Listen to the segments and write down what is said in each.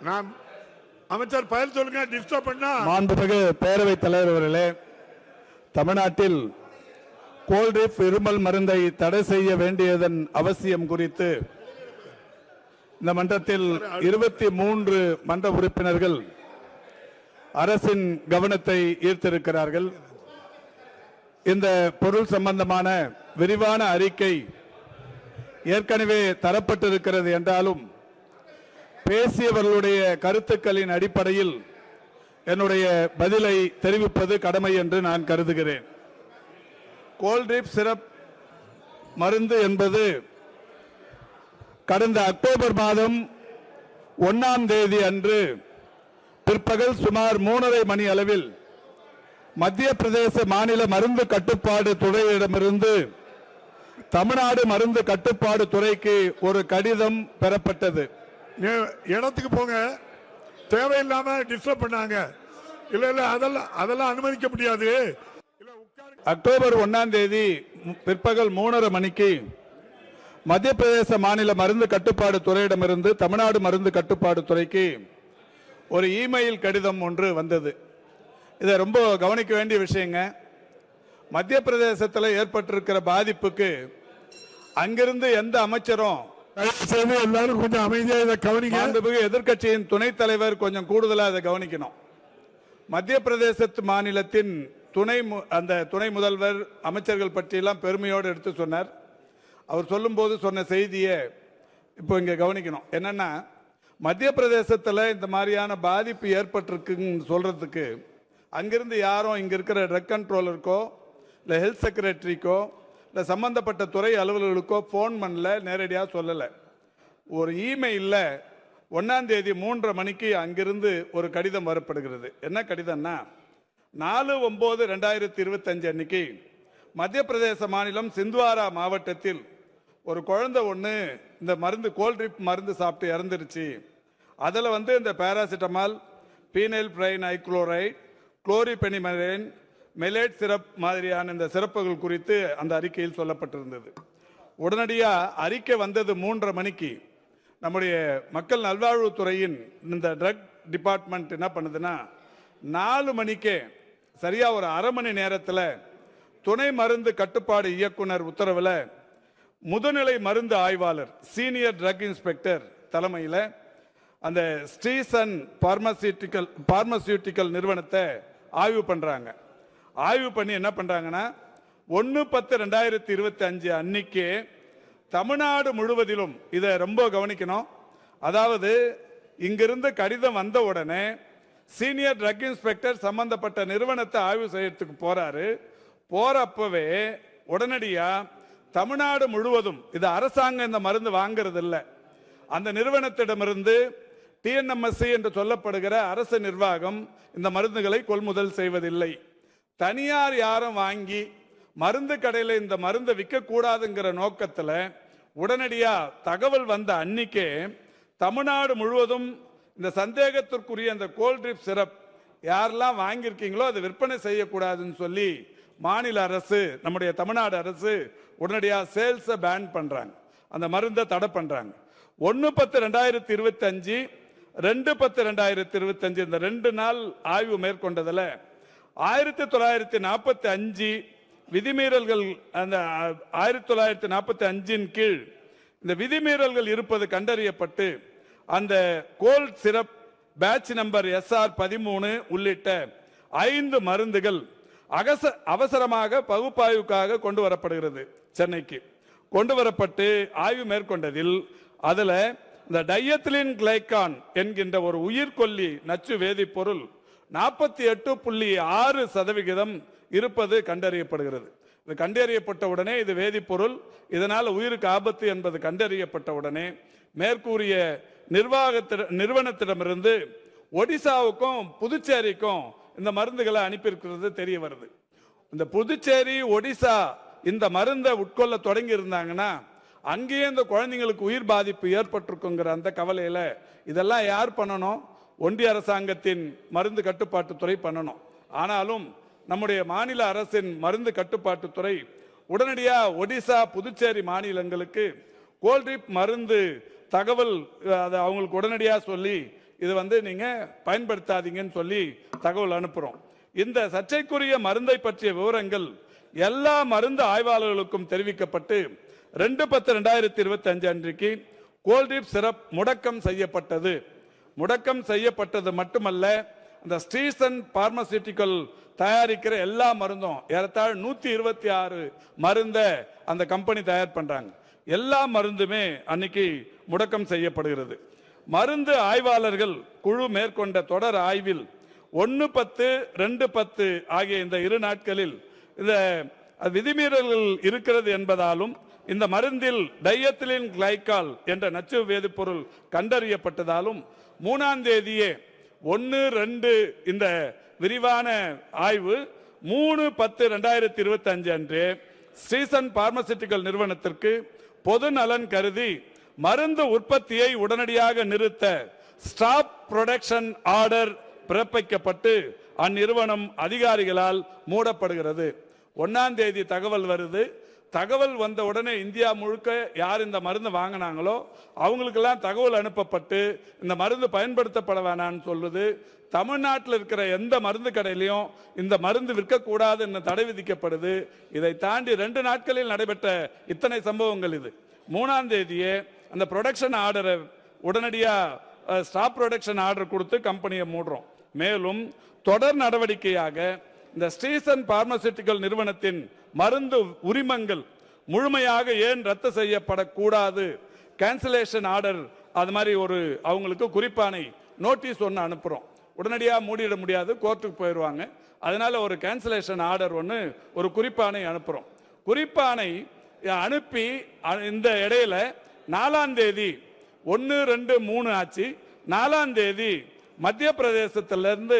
நான் அமைச்சர் பயில் சொல்லுங்க டிஸ்டர்ப் பண்ணா. மாண்புமிகு பேரவைத் தலைவர் அவர்களே தமிழ்நாட்டில் கோல்டிப் இருமல் மருந்தை தடை செய்ய வேண்டியதன் அவசியம் குறித்து இந்த மன்றத்தில் இருபத்தி மூன்று மன்ற உறுப்பினர்கள் அரசின் கவனத்தை ஈர்த்திருக்கிறார்கள். இந்த பொருள் சம்பந்தமான விரிவான அறிக்கை ஏற்கனவே தரப்பட்டிருக்கிறது என்றாலும் பேசியவர்களுடைய கருத்துக்களின் அடிப்படையில் என்னுடைய பதிலை தெரிவிப்பது கடமை என்று நான் கருதுகிறேன். கோல்ட்ரிப் சிரப் மருந்து என்பது கடந்த அக்டோபர் மாதம் ஒன்னாம் தேதி அன்று பிற்பகல் சுமார் மூணரை மணி அளவில் மத்திய பிரதேச மாநில மருந்து கட்டுப்பாடு துறையிடமிருந்து தமிழ்நாடு மருந்து கட்டுப்பாடு துறைக்கு ஒரு கடிதம் பெறப்பட்டது. இடத்துக்கு போங்க. தேவையில்லாம டிஸ்டர்ப் பண்ணாங்க. இல்ல இல்ல அதெல்லாம் அதெல்லாம் அனுமதிக்க முடியாது. அக்டோபர் ஒன்னாம் தேதி பிற்பகல் மூணரை மணிக்கு மத்திய பிரதேச மாநில மருந்து கட்டுப்பாடு துறையிடமிருந்து தமிழ்நாடு மருந்து கட்டுப்பாடு துறைக்கு ஒரு இமெயில் கடிதம் ஒன்று வந்தது. இதை ரொம்ப கவனிக்க வேண்டிய விஷயங்க. மத்திய பிரதேசத்தில் ஏற்பட்டிருக்கிற பாதிப்புக்கு அங்கிருந்து எந்த அமைச்சரும் தயவுசெய்து எல்லாரும் கொஞ்சம் அமைதியாக இதை கவனிக்க மாண்புமிகு எதிர்க்கட்சியின் துணைத் தலைவர் கொஞ்சம் கூடுதலாக அதை கவனிக்கணும். மத்திய பிரதேசத்து மாநிலத்தின் துணை மு- அந்த துணை முதல்வர் அமைச்சர்கள் பற்றியெல்லாம் பெருமையோடு எடுத்து சொன்னார். அவர் சொல்லும்போது சொன்ன செய்தியை இப்போ இங்கே கவனிக்கணும். என்னன்னா மத்திய பிரதேசத்தில் இந்த மாதிரியான பாதிப்பு ஏற்பட்டிருக்குன்னு சொல்கிறதுக்கு அங்கிருந்து யாரும் இங்கே இருக்கிற ட்ரக் கண்ட்ரோலருக்கோ இல்லை ஹெல்த் செக்ரட்டரிக்கோ இல்லை சம்பந்தப்பட்ட துறை அலுவலர்களுக்கோ ஃபோன் பண்ணல நேரடியாக சொல்லலை. ஒரு இமெயிலில் ஒன்றாந்தேதி மூன்றரை மணிக்கு அங்கிருந்து ஒரு கடிதம் வரப்படுகிறது. என்ன கடிதம்னா நாலு ஒம்பது ரெண்டாயிரத்தி இருபத்தஞ்சு அன்னைக்கு மத்திய பிரதேச மாநிலம் சிந்த்வாரா மாவட்டத்தில் ஒரு குழந்தை ஒன்று இந்த மருந்து கோல்ட்ரிப் மருந்து சாப்பிட்டு இறந்துருச்சு. அதில் வந்து இந்த பேராசிட்டமால் பீனைல் பிரைன் ஐக்ளோரைட் குளோரிபெனிமரேன் மெலேட் சிரப் மாதிரியான இந்த சிறப்புகள் குறித்து அந்த அறிக்கையில் சொல்லப்பட்டிருந்தது. உடனடியாக அறிக்கை வந்தது மூன்றரை மணிக்கு. நம்முடைய மக்கள் நல்வாழ்வுத்துறையின் இந்த ட்ரக் டிபார்ட்மெண்ட் என்ன பண்ணுதுன்னா நாலு மணிக்கே சரியாக ஒரு அரை மணி நேரத்தில் துணை மருந்து கட்டுப்பாடு இயக்குனர் உத்தரவில் முதுநிலை மருந்து ஆய்வாளர் சீனியர் ட்ரக் இன்ஸ்பெக்டர் தலைமையில் அந்த ஸ்ரீசன் பார்மசியூட்டிக்கல் பார்மசியூட்டிக்கல் நிறுவனத்தை ஆய்வு பண்ணுறாங்க ஆய்வு பண்ணி என்ன பண்ணுறாங்கன்னா ஒன்று பத்து ரெண்டாயிரத்தி இருபத்தி அஞ்சு அன்னைக்கு தமிழ்நாடு முழுவதிலும் இதை ரொம்ப கவனிக்கணும். அதாவது இங்கிருந்து கடிதம் வந்த உடனே சீனியர் ட்ரக் இன்ஸ்பெக்டர் சம்பந்தப்பட்ட நிறுவனத்தை ஆய்வு செய்யறதுக்கு போறாரு. போறப்பவே உடனடியா தமிழ்நாடு முழுவதும் இது அரசாங்கம் இந்த மருந்து வாங்குறது இல்லை அந்த நிறுவனத்திடமிருந்து டிஎன்எம்எஸ்சி என்று சொல்லப்படுகிற அரசு நிர்வாகம் இந்த மருந்துகளை கொள்முதல் செய்வதில்லை. தனியார் யாரும் வாங்கி மருந்து கடையில் இந்த மருந்தை விற்கக்கூடாதுங்கிற நோக்கத்தில் உடனடியாக தகவல் வந்த அன்னிக்கே தமிழ்நாடு முழுவதும் இந்த சந்தேகத்திற்குரிய இந்த கோல்ட்ரிப் சிரப் யாரெல்லாம் வாங்கியிருக்கீங்களோ அதை விற்பனை செய்யக்கூடாதுன்னு சொல்லி மாநில அரசு நம்முடைய தமிழ்நாடு அரசு உடனடியாக சேல்ஸை பேன் பண்ணுறாங்க அந்த மருந்தை தடை பண்ணுறாங்க ஒன்று பத்து ரெண்டாயிரத்தி இருபத்தஞ்சு ரெண்டு பத்து ரெண்டாயிரத்தி இருபத்தஞ்சு இந்த ரெண்டு நாள் ஆய்வு மேற்கொண்டதில் ஆயிரத்தி தொள்ளாயிரத்தி நாற்பத்தி அஞ்சு விதிமீறல்கள் அந்த ஆயிரத்தி தொள்ளாயிரத்தி நாற்பத்தி அஞ்சின் கீழ் இந்த விதிமீறல்கள் இருப்பது கண்டறியப்பட்டு அந்த cold syrup batch number SR பதிமூணு உள்ளிட்ட ஐந்து மருந்துகள் அகச அவசரமாக பகுப்பாய்வுக்காக கொண்டு வரப்படுகிறது சென்னைக்கு. கொண்டு வரப்பட்டு ஆய்வு மேற்கொண்டதில் அதில் இந்த டையத்லின் கிளைகான் என்கின்ற ஒரு உயிர்கொல்லி நச்சு வேதிப்பொருள் நாற்பத்தி எட்டு புள்ளி ஆறு சதவிகிதம் இருப்பது கண்டறியப்படுகிறது. இது கண்டறியப்பட்ட உடனே இது வேதிப்பொருள். இதனால் உயிருக்கு ஆபத்து என்பது கண்டறியப்பட்ட உடனே மேற்கூறிய நிர்வாகத்திட நிறுவனத்திடமிருந்து ஒடிசாவுக்கும் புதுச்சேரிக்கும் இந்த மருந்துகளை அனுப்பியிருக்கிறது தெரிய வருது. இந்த புதுச்சேரி ஒடிசா இந்த மருந்தை உட்கொள்ள தொடங்கி இருந்தாங்கன்னா அங்கேயே இந்த குழந்தைங்களுக்கு உயிர் பாதிப்பு ஏற்பட்டிருக்குங்கிற அந்த கவலையில் இதெல்லாம் யார் பண்ணணும்? ஒன்றிய அரசாங்கத்தின் மருந்து கட்டுப்பாட்டுத்துறை பண்ணணும். ஆனாலும் நம்முடைய மாநில அரசின் மருந்து கட்டுப்பாட்டுத்துறை உடனடியாக ஒடிசா புதுச்சேரி மாநிலங்களுக்கு கோல்ட்ரிப் மருந்து தகவல் அதை அவங்களுக்கு உடனடியாக சொல்லி இது வந்து நீங்கள் பயன்படுத்தாதீங்கன்னு சொல்லி தகவல் அனுப்புகிறோம் இந்த சர்ச்சைக்குரிய மருந்தை பற்றிய விவரங்கள் எல்லா மருந்து ஆய்வாளர்களுக்கும் தெரிவிக்கப்பட்டு ரெண்டு பத்து ரெண்டாயிரத்தி இருபத்தி அஞ்சு அன்றைக்கு கோல்ட்ரிப் சிறப் முடக்கம் செய்யப்பட்டது. முடக்கம் செய்யப்பட்டது மட்டுமல்ல அந்த ஸ்ரீசன் பார்மசிட்டிக்கல் தயாரிக்கிற எல்லா மருந்தும் ஏறத்தாழ் நூத்தி இருபத்தி ஆறு மருந்த அந்த கம்பெனி தயார் பண்றாங்க. எல்லா மருந்துமே அன்னைக்கு முடக்கம் செய்யப்படுகிறது. மருந்து ஆய்வாளர்கள் குழு மேற்கொண்ட தொடர் ஆய்வில் ஒன்று பத்து ரெண்டு பத்து ஆகிய இந்த இரு நாட்களில் இந்த விதிமீறல்கள் இருக்கிறது என்பதாலும் இந்த மருந்தில் டையத்திலின் கிளைக்கால் என்ற நச்சு வேதிப்பொருள் கண்டறியப்பட்டதாலும் மூணாம் தேதியே ஒன்று ரெண்டு இந்த விரிவான ஆய்வு மூணு பத்து ரெண்டாயிரத்தி இருபத்தி அஞ்சு அன்று ஸ்ரீசன் பார்மசிட்டிக்கல் நிறுவனத்திற்கு பொது நலன் கருதி மருந்து உற்பத்தியை உடனடியாக நிறுத்த ஸ்டாப் ப்ரொடக்ஷன் ஆர்டர் பிறப்பிக்கப்பட்டு அந்நிறுவனம் அதிகாரிகளால் மூடப்படுகிறது. ஒன்னாம் தேதி தகவல் வருது. தகவல் வந்த உடனே இந்தியா முழுக்க யார் இந்த மருந்து வாங்கினாங்களோ அவங்களுக்கெல்லாம் தகவல் அனுப்பப்பட்டு இந்த மருந்து பயன்படுத்தப்பட வேணாம்னு சொல்லுது. தமிழ்நாட்டில் இருக்கிற எந்த மருந்து கடையிலையும் இந்த மருந்து விற்கக்கூடாதுன்னு தடை விதிக்கப்படுது. இதை தாண்டி ரெண்டு நாட்களில் நடைபெற்ற இத்தனை சம்பவங்கள் இது. மூணாம் தேதியே அந்த ப்ரொடக்ஷன் ஆர்டரை உடனடியாக ஸ்டாப் ப்ரொடக்ஷன் ஆர்டர் கொடுத்து கம்பெனியை மூடுறோம். மேலும் தொடர் நடவடிக்கையாக இந்த ஸ்ரீசன் பார்மசிட்டிக்கல் நிறுவனத்தின் மருந்து உரிமங்கள் முழுமையாக ஏன் ரத்து செய்யப்படக்கூடாது? கேன்சலேஷன் ஆர்டர் அது மாதிரி ஒரு அவங்களுக்கு குறிப்பானை நோட்டீஸ் ஒன்று அனுப்புகிறோம் உடனடியாக மூடிட முடியாது கோர்ட்டுக்கு போயிடுவாங்க அதனால ஒரு கேன்சலேஷன் ஆர்டர் ஒன்று ஒரு குறிப்பானை அனுப்புகிறோம் குறிப்பானை அனுப்பி அ- இந்த இடையில நாலாம் தேதி ஒன்று ரெண்டு மூணு ஆச்சு. நாலாம் தேதி மத்திய பிரதேசத்திலிருந்து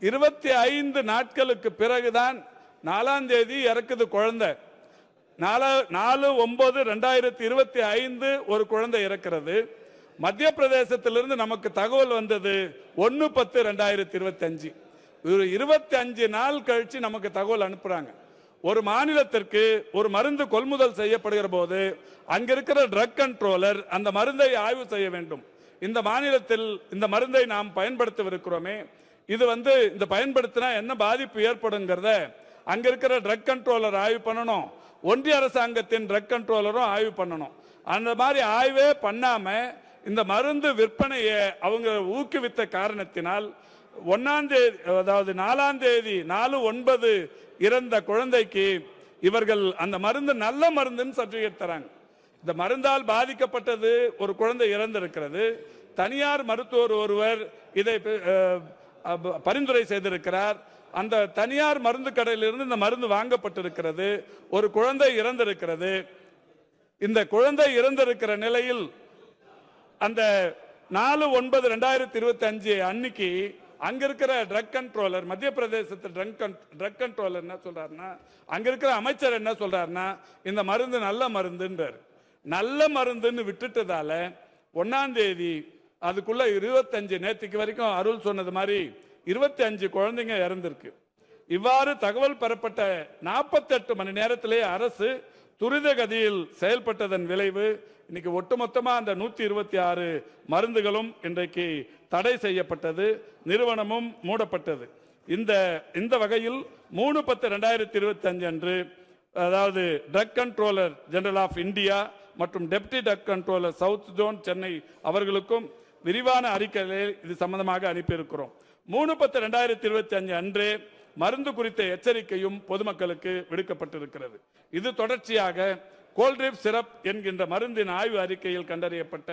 இருபத்தி ஐந்து நாட்களுக்கு பிறகுதான் நாலாம் தேதி இறக்குது குழந்தை. நாலு நாலு ஒன்பது ரெண்டாயிரத்தி இருபத்தி ஐந்து ஒரு குழந்தை இறக்கிறது. மத்திய பிரதேசத்திலிருந்து நமக்கு தகவல் வந்தது ஒன்னு பத்து ரெண்டாயிரத்தி இருபத்தி அஞ்சு. ஒரு இருபத்தி அஞ்சு நாள் கழிச்சு நமக்கு தகவல் அனுப்புறாங்க. ஒரு மாநிலத்திற்கு ஒரு மருந்து கொள்முதல் செய்யப்படுகிற போது அங்க இருக்கிற ட்ரக் கண்ட்ரோலர் அந்த மருந்தை ஆய்வு செய்ய வேண்டும். இந்த மாநிலத்தில் இந்த மருந்தை நாம் பயன்படுத்தவிருக்கிறோமே. இது வந்து இந்த பயன்படுத்தினா என்ன பாதிப்பு ஏற்படுங்கிறத அங்க இருக்கிற ட்ரக் கண்ட்ரோலர் ஆய்வு பண்ணணும். ஒன்றிய அரசாங்கத்தின் ட்ரக் கண்ட்ரோலரும் ஆய்வு பண்ணணும். அந்த மாதிரி ஆய்வே பண்ணாம இந்த மருந்து விற்பனையை அவங்க ஊக்குவித்த காரணத்தினால் ஒன்னாம் தேதி அதாவது நாலாம் தேதி நாலு ஒன்பது இறந்த குழந்தைக்கு இவர்கள் அந்த மருந்து நல்ல மருந்துன்னு சர்டிபிகேட் தராங்க. இந்த மருந்தால் பாதிக்கப்பட்டது ஒரு குழந்தை இறந்திருக்கிறது. தனியார் மருத்துவர் ஒருவர் இதை பரிந்துரை செய்திருக்கிறார். அந்த தனியார் மருந்து கடையிலிருந்து இந்த மருந்து வாங்கப்பட்டிருக்கிறது. ஒரு குழந்தை இறந்திருக்கிறது. இந்த குழந்தை இறந்திருக்கிற நிலையில் அந்த நாலு ஒன்பது ரெண்டாயிரத்தி இருபத்தி அஞ்சு அன்னைக்கு அங்க இருக்கிற ட்ரக் கண்ட்ரோலர் மத்திய பிரதேசத்து ட்ரக் கண்ட்ரோலர் என்ன சொல்றாருன்னா அங்க இருக்கிற அமைச்சர் என்ன சொல்றாருன்னா இந்த மருந்து நல்ல மருந்துன்றார். நல்ல மருந்துன்னு விட்டுட்டதால ஒன்னாம் தேதி அதுக்குள்ள இருபத்தஞ்சு நேற்றுக்கு வரைக்கும் அருள் சொன்னது மாதிரி இருபத்தி அஞ்சு குழந்தைங்க இறந்திருக்கு. இவ்வாறு தகவல் பெறப்பட்ட 48 மணி நேரத்திலே அரசு துரித கதியில் செயல்பட்டதன் விளைவு இன்னைக்கு ஒட்டுமொத்தமாக அந்த நூத்தி இருபத்தி ஆறு மருந்துகளும் இன்றைக்கு தடை செய்யப்பட்டது நிறுவனமும் மூடப்பட்டது. இந்த இந்த வகையில் மூணு பத்து ரெண்டாயிரத்தி இருபத்தி அஞ்சு அன்று அதாவது drug controller general of India மற்றும் deputy drug controller south zone Chennai அவர்களுக்கும் விரிவான அறிக்கையில் இது சம்பந்தமாக அனுப்பியிருக்கிறோம். மூணு பத்து ரெண்டாயிரத்தி இருபத்தி அஞ்சு அன்று மருந்து குறித்த எச்சரிக்கையும் பொதுமக்களுக்கு விடுக்கப்பட்டிருக்கிறது. இது தொடர்ச்சியாக கோல்ட்ரிப் சிரப் என்கின்ற மருந்தின் ஆய்வு அறிக்கையில் கண்டறியப்பட்ட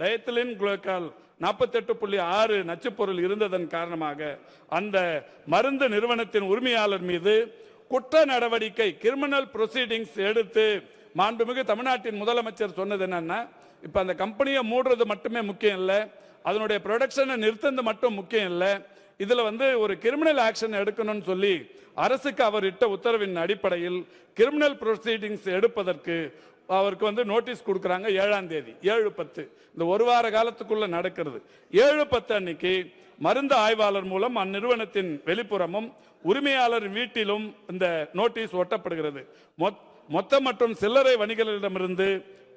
டயத்திலின் குளோக்கால் நாற்பத்தெட்டு புள்ளி ஆறு நச்சுப்பொருள் இருந்ததன் காரணமாக அந்த மருந்து நிறுவனத்தின் உரிமையாளர் மீது குற்ற நடவடிக்கை கிரிமினல் ப்ரொசீடிங்ஸ் எடுத்து மாண்புமிகு தமிழ்நாட்டின் முதலமைச்சர் சொன்னது என்னன்னா இப்போ அந்த கம்பெனியை மூடுறது மட்டுமே முக்கியம் இல்லை அதனுடைய ப்ரொடக்ஷனை நிறுத்தது மட்டும் முக்கியம் இல்லை இதில் வந்து ஒரு கிரிமினல் ஆக்ஷன் எடுக்கணும்னு சொல்லி அரசுக்கு அவர் இட்ட உத்தரவின் அடிப்படையில் கிரிமினல் ப்ரொசீடிங்ஸ் எடுப்பதற்கு அவருக்கு வந்து நோட்டீஸ் கொடுக்குறாங்க ஏழாம் தேதி ஏழு பத்து. இந்த ஒரு வார காலத்துக்குள்ள நடக்கிறது. ஏழு பத்து அன்னைக்கு மருந்து ஆய்வாளர் மூலம் அந்நிறுவனத்தின் வெளிப்புறமும் உரிமையாளர் வீட்டிலும் இந்த நோட்டீஸ் ஒட்டப்படுகிறது. மொத்- மொத்த மற்றும் சில்லறை வணிகர்களிடமிருந்து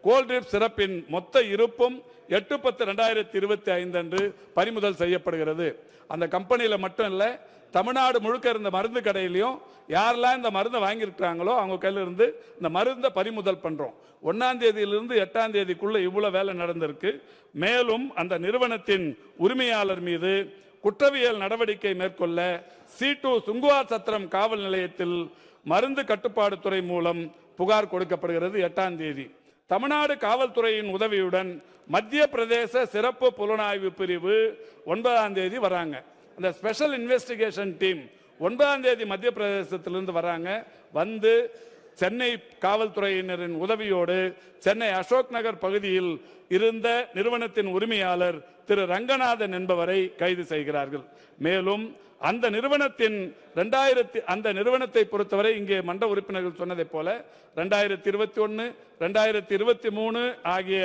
கோல்ட்ரிப் சிறப்பின் மொத்த இருப்பும் எட்டு பத்து ரெண்டாயிரத்தி இருபத்தி ஐந்து அன்று பறிமுதல் செய்யப்படுகிறது. அந்த கம்பெனியில் மட்டும் இல்லை தமிழ்நாடு முழுக்க இருந்த மருந்து கடையிலையும் யாரெல்லாம் இந்த மருந்தை வாங்கியிருக்கிறாங்களோ அவங்க கையில் இருந்து இந்த மருந்தை பறிமுதல் பண்ணுறோம் ஒன்றாம் தேதியிலிருந்து எட்டாம் தேதிக்குள்ளே இவ்வளோ வேலை நடந்திருக்கு. மேலும் அந்த நிறுவனத்தின் உரிமையாளர் மீது குற்றவியல் நடவடிக்கை மேற்கொள்ள சி டூ சுங்குவார் சத்திரம் காவல் நிலையத்தில் மருந்து கட்டுப்பாடு துறை மூலம் புகார் கொடுக்கப்படுகிறது எட்டாம் தேதி. தமிழ்நாடு காவல்துறையின் உதவியுடன் மத்திய பிரதேச சிறப்பு புலனாய்வு பிரிவு ஒன்பதாம் தேதி வராங்க. அந்த ஸ்பெஷல் இன்வெஸ்டிகேஷன் டீம் ஒன்பதாம் தேதி மத்திய பிரதேசத்திலிருந்து வராங்க. வந்து சென்னை காவல்துறையினரின் உதவியோடு சென்னை அசோக் நகர் பகுதியில் இருந்த நிறுவனத்தின் உரிமையாளர் திரு ரங்கநாதன் என்பவரை கைது செய்கிறார்கள். மேலும் அந்த நிறுவனத்தின் ரெண்டாயிரத்தி அந்த நிறுவனத்தை பொறுத்தவரை இங்கே மன்ற உறுப்பினர்கள் சொன்னதைப் போல ரெண்டாயிரத்தி இருபத்தி ஒன்று ரெண்டாயிரத்தி இருபத்தி மூணு ஆகிய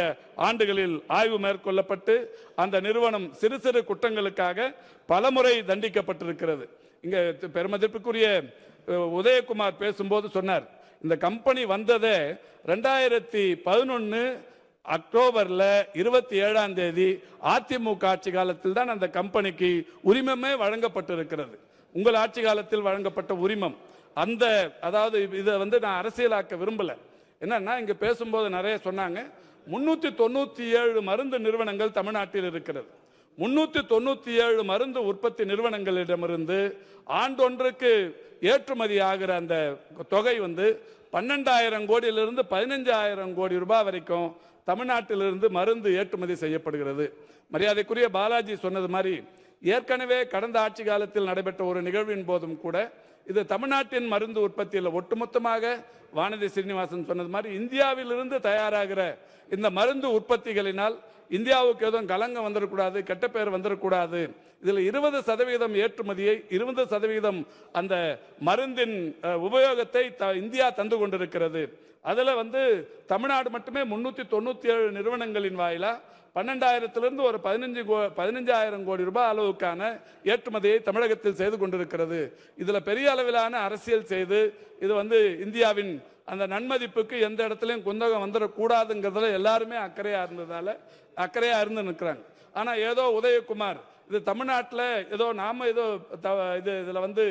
ஆண்டுகளில் ஆய்வு மேற்கொள்ளப்பட்டு அந்த நிறுவனம் சிறு சிறு குற்றங்களுக்காக பலமுறை தண்டிக்கப்பட்டிருக்கிறது. இங்கே பெருமதிப்புக்குரிய உதயகுமார் பேசும்போது சொன்னார் இந்த கம்பெனி வந்ததே ரெண்டாயிரத்தி பதினொன்று அக்டோபர்ல இருபத்தி ஏழாம் தேதி அதிமுக ஆட்சி காலத்தில் தான் அந்த கம்பெனிக்கு உரிமமே வழங்கப்பட்டிருக்கிறது. உங்கள் ஆட்சி காலத்தில் வழங்கப்பட்ட உரிமம். அந்த அதாவது இதை வந்து நான் அரசியலாக்க விரும்பல. என்னன்னா இங்க பேசும்போது நிறைய சொன்னாங்க. முன்னூத்தி தொண்ணூத்தி ஏழு மருந்து நிறுவனங்கள் தமிழ்நாட்டில் இருக்கிறது. முன்னூத்தி தொண்ணூத்தி ஏழு மருந்து உற்பத்தி நிறுவனங்களிடமிருந்து ஆண்டொன்றுக்கு ஏற்றுமதி ஆகிற அந்த தொகை வந்து பன்னெண்டாயிரம் கோடியிலிருந்து பதினஞ்சாயிரம் கோடி ரூபாய் வரைக்கும் தமிழ்நாட்டிலிருந்து மருந்து ஏற்றுமதி செய்யப்படுகிறது. மரியாதைக்குரிய பாலாஜி சொன்னது மாதிரி ஏற்கனவே கடந்த ஆட்சி காலத்தில் நடைபெற்ற ஒரு நிகழ்வின் போதும் கூட இது தமிழ்நாட்டின் மருந்து உற்பத்தியில் ஒட்டுமொத்தமாக வானதி சீனிவாசன் சொன்னது மாதிரி இந்தியாவிலிருந்து தயாராகிற இந்த மருந்து உற்பத்திகளினால் இந்தியாவுக்கு எதுவும் கலங்கம் வந்துடக்கூடாது கெட்ட பெயர் வந்துடக்கூடாது இதில் இருபது சதவீதம் ஏற்றுமதியை இருபது சதவீதம் அந்த மருந்தின் உபயோகத்தை த- இந்தியா தந்து கொண்டிருக்கிறது. அதில் வந்து தமிழ்நாடு மட்டுமே முன்னூற்றி தொண்ணூற்றி ஏழு நிறுவனங்களின் வாயிலாக பன்னெண்டாயிரத்திலிருந்து ஒரு பதினஞ்சு கோ பதினஞ்சாயிரம் கோடி ரூபாய் அளவுக்கான ஏற்றுமதியை தமிழகத்தில் செய்து கொண்டிருக்கிறது. இதில் பெரிய அளவிலான அரசியல் செய்து இது வந்து இந்தியாவின் அந்த நன்மதிப்புக்கு எந்த இடத்துலையும் குந்தகம் வந்துடக்கூடாதுங்கிறதுல எல்லாருமே அக்கறையாக இருந்ததால அக்கறையாக இருந்து நிற்கிறாங்க ஆனால் ஏதோ உதயகுமார் இது தமிழ்நாட்டில் ஏதோ நாம் ஏதோ இது இதில் வந்து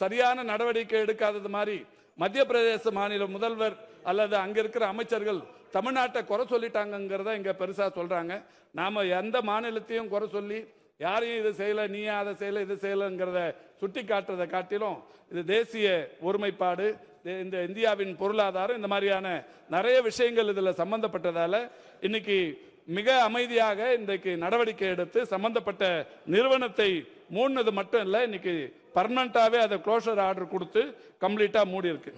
சரியான நடவடிக்கை எடுக்காதது மாதிரி மத்திய பிரதேச மாநில முதல்வர் அல்லது அங்கே இருக்கிற அமைச்சர்கள் தமிழ்நாட்டை குறை சொல்லிட்டாங்கங்கிறத இங்கே பெருசாக சொல்கிறாங்க நாம் எந்த மாநிலத்தையும் குறை சொல்லி யாரையும் இது செய்யலை நீ அதை செய்யலை இது செய்யலைங்கிறத சுட்டி காட்டுறதை காட்டிலும் இது தேசிய ஒருமைப்பாடு இந்த இந்தியாவின் பொருளாதாரம் இந்த மாதிரியான நிறைய விஷயங்கள் இதில் சம்மந்தப்பட்டதால் இன்னைக்கு மிக அமைதியாக இன்றைக்கு நடவடிக்கை எடுத்து சம்பந்தப்பட்ட நிறுவனத்தை மூடினது மட்டும் இல்லை இன்னைக்கு பர்மனண்ட்டாகவே அதை க்ளோஷர் ஆர்டர் கொடுத்து கம்ப்ளீட்டாக மூடி இருக்கு